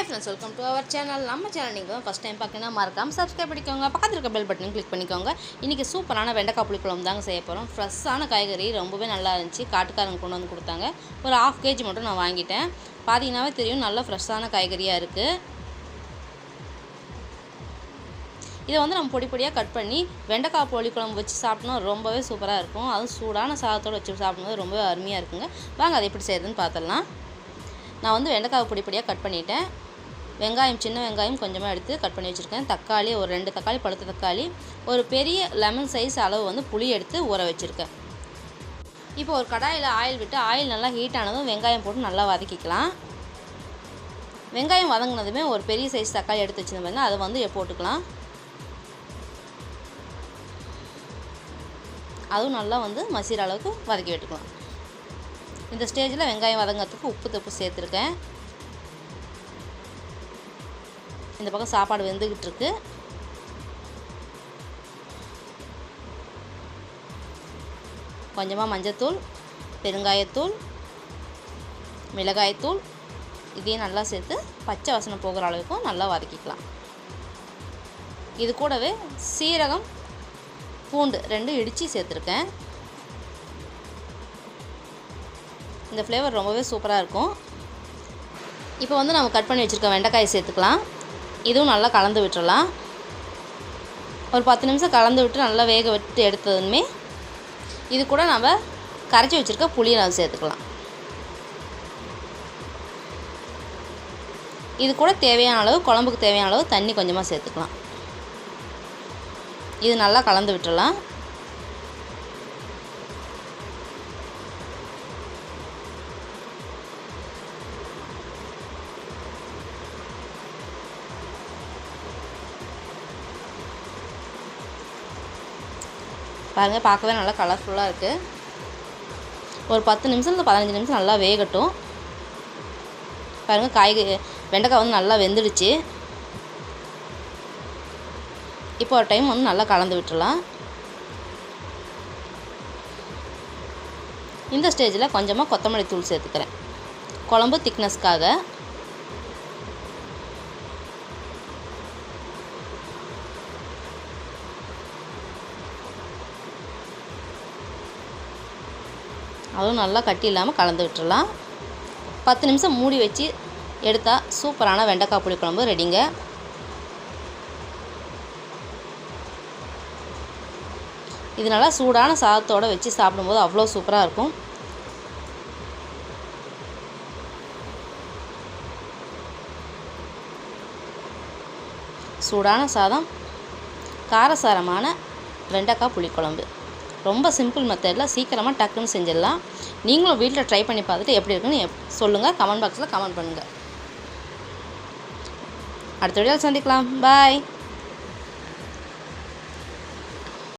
Hi friends welcome to our channel நம்ம channel நீங்கள் first time பார்க்கணும் மறக்காமல் சப்ஸ்கிரைப் பண்ணிக்கோங்க. பக்கத்தில் இருக்க பெல் பட்டனும் கிளிக் பண்ணிக்கோங்க. இன்றைக்கி சூப்பரான வெண்டைக்காய் புளிக்குழம்பு தாங்க செய்ய போகிறோம் ஃப்ரெஷ்ஷான காய்கறி ரொம்பவே நல்லா இருந்துச்சு. காட்டுக்காரங்க கொண்டு வந்து கொடுத்தாங்க. ஒரு ஆஃப் கேஜி மட்டும் நான் வாங்கிட்டேன். பார்த்தீங்கன்னாவே தெரியும் நல்லா ஃப்ரெஷ்ஷான காய்கறியாக இருக்குது இதை வந்து நம்ம பொடி பொடியாக கட் பண்ணி வெண்டைக்காய் புளிக்குழம்பு வச்சு சாப்பிட்டோம்னா ரொம்பவே சூப்பராக இருக்கும். அதுவும் சூடான சாதத்தோடு வச்சு சாப்பிடும்போது ரொம்பவே அருமையாக இருக்குங்க. வாங்க அதை எப்படி செய்யுதுன்னு பார்த்துடலாம். நான் வந்து வெண்டைக்காய் பொடி பொடியாக கட் பண்ணிட்டேன். வெங்காயம் சின்ன வெங்காயம் கொஞ்சமாக எடுத்து கட் பண்ணி வச்சுருக்கேன். தக்காளி ஒரு ரெண்டு தக்காளி பழுத்த தக்காளி ஒரு பெரிய லெமன் சைஸ் அளவு வந்து புளி எடுத்து ஊற வச்சுருக்கேன். இப்போ ஒரு கடாயில் ஆயில் விட்டு ஆயில் நல்லா ஹீட் ஆனதும் வெங்காயம் போட்டு நல்லா வதக்கிக்கலாம். வெங்காயம் வதங்கினதுமே ஒரு பெரிய சைஸ் தக்காளி எடுத்து வச்சுருந்தோம்னா அதை வந்து போட்டுக்கலாம். அதுவும் நல்லா வந்து மசிற அளவுக்கு வதக்கி விட்டுக்கலாம். இந்த ஸ்டேஜில் வெங்காயம் வதங்கிறதுக்கு உப்பு தப்பு சேர்த்துருக்கேன். இந்த பக்கம் சாப்பாடு வெந்துக்கிட்டு இருக்கு கொஞ்சமாக மஞ்சத்தூள் பெருங்காயத்தூள் மிளகாய்த்தூள் இதையும் நல்லா சேர்த்து பச்சை வாசனை போகிற அளவுக்கும் நல்லா வதக்கிக்கலாம். இது கூடவே சீரகம் பூண்டு ரெண்டும் இடித்து சேர்த்துருக்கேன். இந்த ஃப்ளேவர் ரொம்பவே சூப்பராக இருக்கும். இப்போ வந்து நம்ம கட் பண்ணி வச்சுருக்க வெண்டைக்காயை சேர்த்துக்கலாம். இதுவும் நல்லா கலந்து விட்டுடலாம் ஒரு பத்து நிமிஷம் கலந்து விட்டு நல்லா வேக விட்டு எடுத்ததுமே இது கூட நம்ம கரைச்சி வச்சுருக்க புளியை நம்ம சேர்த்துக்கலாம். இது கூட தேவையான அளவு குழம்புக்கு தேவையான அளவு தண்ணி கொஞ்சமாக சேர்த்துக்கலாம். இது நல்லா கலந்து விட்டுடலாம் பாருங்கள் பார்க்கவே நல்லா கலர்ஃபுல்லாக இருக்குது ஒரு பத்து நிமிஷம் பதினஞ்சு நிமிஷம் நல்லா வேகட்டும். பாருங்கள் காய்கறி வெண்டைக்காய் வந்து நல்லா வெந்துடுச்சு. இப்போ ஒரு டைம் வந்து நல்லா கலந்து விட்டுடலாம் இந்த ஸ்டேஜில் கொஞ்சமாக கொத்தமல்லி தூள் சேர்த்துக்கிறேன். குழம்பு திக்னஸ்க்காக அதுவும் நல்லா கட்டி இல்லாமல் கலந்து விட்டுடலாம் பத்து நிமிஷம் மூடி வச்சு எடுத்தால் சூப்பரான வெண்டைக்காய் புளிக்குழம்பு ரெடிங்க. இது நல்லா சூடான சாதத்தோடு வச்சு சாப்பிடும்போது அவ்வளோ சூப்பராக இருக்கும். சூடான சாதம் காரசாரமான வெண்டைக்காய் புளிக்குழம்பு ரொம்ப சிம்பிள் மெத்தடில் சீக்கிரமாக டக்குன்னு செஞ்சிடலாம். நீங்களும் வீட்டில் ட்ரை பண்ணி பார்த்துட்டு எப்படி இருக்குன்னு சொல்லுங்கள் கமெண்ட் பாக்ஸில் கமெண்ட் பண்ணுங்கள் அடுத்த வீடியோவில் சந்திக்கலாம். பாய்